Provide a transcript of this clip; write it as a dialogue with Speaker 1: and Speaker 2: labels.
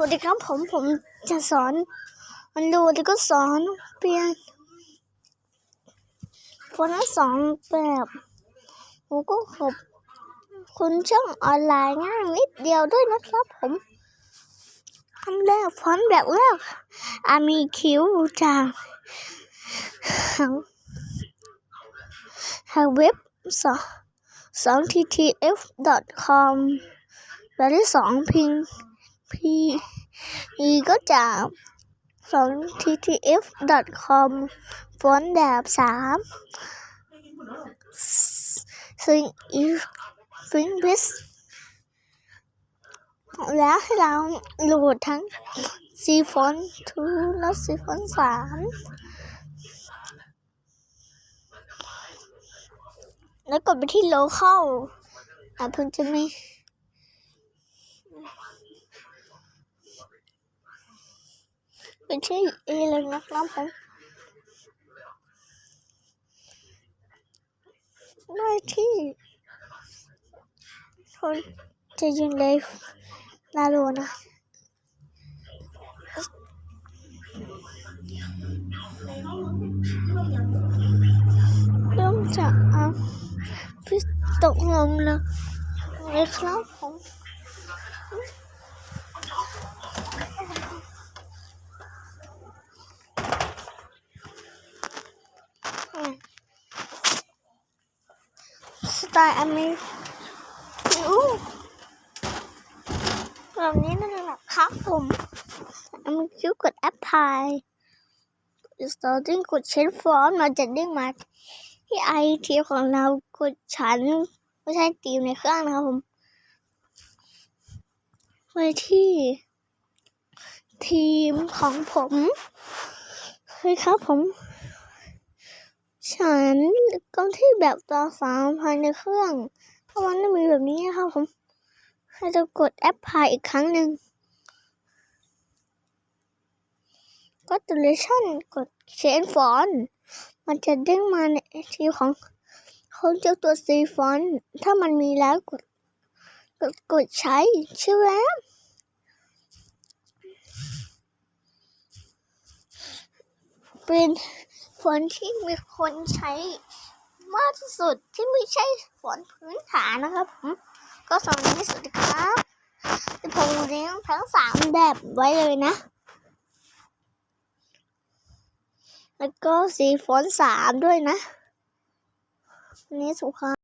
Speaker 1: วัสดีครับผมผมจะสอนมันดูแล้วก็สอนเปลี่ยนฟอนต์สองแบบผมก็ขอบคุณช่องออนไลน์ง่ายนิดเดียวด้วยนะครับผมทำแรกฟอนต์แบบแรกอามีคิ้วจากทางทางเว็บสองสอง ttf.com แบบที่สองพิง p อีก็จากสอง ttf.com ฟอนต์แบบสามซึ่งอีฟิงบิสแล้วให้เราโหลดทั้งซีฟอนทูและซีฟอนสามแล้วกดไปที่โลเคอลอะเพิ่งจะมี เป็นชื่อเอเลยนะครับผมได้ที่คนจะยินเลยลาโลนะเริ่มจากอะฟิตกลงเลยเลยครับผม ตล์อเมริอู้แบบนี้นั่นแหละครับผมอเมริกดแอปพลายกด starting กดเชนฟอนต์มเราจะเด้งมาที่ไอทีของเรากดฉัน ไม่ใช่ตีมในเครื่องนะครับผมไปที่ ทีมของผมเฮ้ยครับผม ฉันก็ที่แบบต่อสามภายในเครื่องถ้ามันไม่มีแบบนี้นะครับผมให้จะกดแอปพลายอีกครั้งหนึ่งก็ตัวเลชั่นกดเชนฟอนมันจะเด้งมาในทีของเขาเจ้าตัวซีฟอนถ้ามันมีแล้วกดกดกดใช้ใช่ไหมเป็น ฟอนต์ที่มีคนใช้มากที่สุดที่ไม่ใช่ฟอนต์พื้นฐานนะครับผมก็สำหรับที่สุดครับจะผมเลี้ยงทั้งสามแบบไว้เลยนะ แล้วก็สีฟอนต์สามด้วยนะ นี่สุขครับ